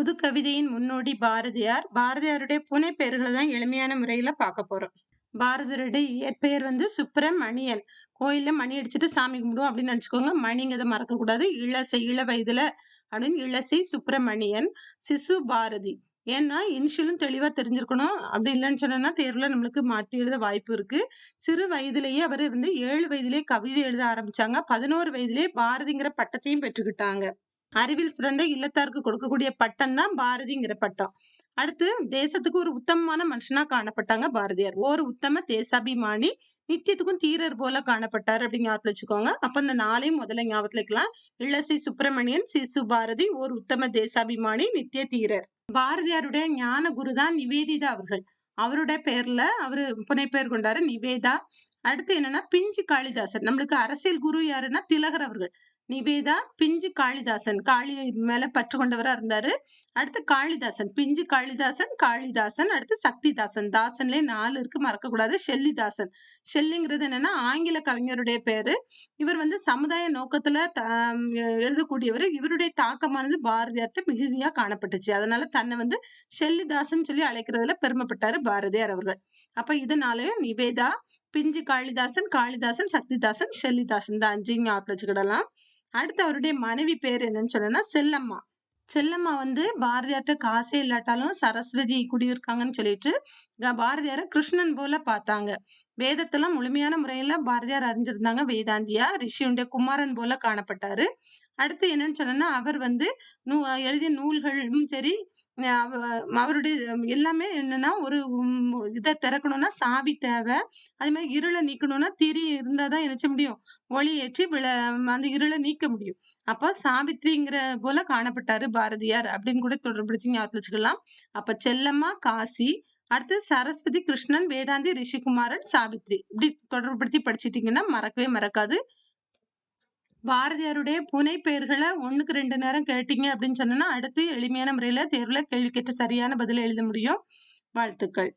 புது கவிதையின் முன்னோடி பாரதியார். பாரதியாருடைய புனை பெயர்களை தான் எளிமையான முறையில பார்க்க போறோம். பாரதியாருடைய இயற்பெயர் வந்து சுப்பிரமணியன். கோயில்ல மணி அடிச்சுட்டு சாமி கும்பிடுவோம் அப்படின்னு நினைச்சுக்கோங்க. மணிங்கிறத மறக்க கூடாது. இளசை இள வயதுல அப்படின்னு இளசை சுப்பிரமணியன் சிசு பாரதி. ஏன்னா இனிஷியலும் தெளிவா தெரிஞ்சிருக்கணும் அப்படி இல்லைன்னு சொன்னா தேர்வுல நம்மளுக்கு மாத்தி எழுத வாய்ப்பு இருக்கு. சிறு வயதிலேயே அவர் வந்து ஏழு வயதிலேயே கவிதை எழுத ஆரம்பிச்சாங்க. பதினோரு வயதிலேயே பாரதிங்கிற பட்டத்தையும் பெற்றுக்கிட்டாங்க. அறிவில் சிறந்த இல்லத்தாருக்கு கொடுக்கக்கூடிய பட்டம் தான் பாரதிங்கிற பட்டம். அடுத்து தேசத்துக்கு ஒரு உத்தமமான மனுஷனா காணப்பட்டாங்க பாரதியார். ஒரு உத்தம தேசாபிமானி நித்தியத்துக்கும் தீரர் போல காணப்பட்டார் அப்படின்னு ஞாபகத்துல வச்சுக்கோங்க. அப்ப இந்த நாளையும் முதல்ல ஞாபகத்துல வைக்கலாம். இளசி சுப்பிரமணியன் சிசு பாரதி ஒரு உத்தம தேசாபிமானி நித்திய தீரர். பாரதியாருடைய ஞான குரு தான் நிவேதிதா அவர்கள். அவருடைய பேர்ல அவரு புனைப்பெயர் கொண்டாரு நிவேதா. அடுத்து என்னன்னா பிஞ்சு காளிதாசன் நம்மளுக்கு அரசியல் குரு யாருன்னா திலகர் அவர்கள். நிவேதா பிஞ்சு காளிதாசன். காளி மேல பற்று கொண்டவரா இருந்தாரு. அடுத்து காளிதாசன். பிஞ்சு காளிதாசன் காளிதாசன் அடுத்து சக்திதாசன். தாசன்லயே நாலு இருக்கு மறக்கக்கூடாது. ஷெல்லிதாசன். ஷெல்லிங்கிறது என்னன்னா ஆங்கில கவிஞருடைய பேரு. இவர் வந்து சமுதாய நோக்கத்துல எழுதக்கூடியவர். இவருடைய தாக்கமானது பாரதியார்ட்ட மிகுதியா காணப்பட்டுச்சு. அதனால தன்னை வந்து ஷெல்லிதாசன் சொல்லி அழைக்கிறதுல பெருமைப்பட்டாரு பாரதியார் அவர்கள். அப்ப இதனாலயும் நிவேதா பிஞ்சு காளிதாசன் காளிதாசன் சக்திதாசன் ஷெல்லிதாசன் தான். அஞ்சு ஞாபகத்துல வச்சுக்கிடலாம். அடுத்து அவருடைய மனைவி பேர் என்னன்னு சொன்னா செல்லம்மா. செல்லம்மா வந்து பாரதியார்ட்ட காசே இல்லாட்டாலும் சரஸ்வதி குடியிருக்காங்கன்னு சொல்லிட்டு பாரதியார கிருஷ்ணன் போல பார்த்தாங்க. வேதத்தெல்லாம் முழுமையான முறையில பாரதியார் அறிஞ்சிருந்தாங்க. வேதாந்தியா ரிஷியுடைய குமாரன் போல காணப்பட்டாரு. அடுத்து என்னன்னு சொன்னா அவர் வந்து நூ எழுதிய நூல்களும் சரி அவருடைய எல்லாமே என்னன்னா ஒரு இதை திறக்கணும்னா சாவி தேவை. அதே மாதிரி இருளை நீக்கணும்னா திரி இருந்தாதான் நினைச்ச முடியும். ஒளி ஏற்றி விள அந்த இருளை நீக்க முடியும். அப்ப சாவித்ரிங்கிற போல காணப்பட்டாரு பாரதியார் அப்படின்னு கூட தொடர்படுத்தி ஞாபகத்துல வச்சுக்கலாம். அப்ப செல்லம்மா காசி அடுத்து சரஸ்வதி கிருஷ்ணன் வேதாந்தி ரிஷிகுமாரன் சாவித்ரி இப்படி தொடர்புபடுத்தி படிச்சிட்டீங்கன்னா மறக்கவே மறக்காது. பாரதியாருடைய புனை பெயர்களை ஒண்ணுக்கு ரெண்டு நேரம் கேட்டீங்க அப்படின்னு சொன்னா அடுத்து எளிமையான முறையில தேர்வுல கேள்வி கேட்டு சரியான பதில எழுத முடியும். வாழ்த்துக்கள்.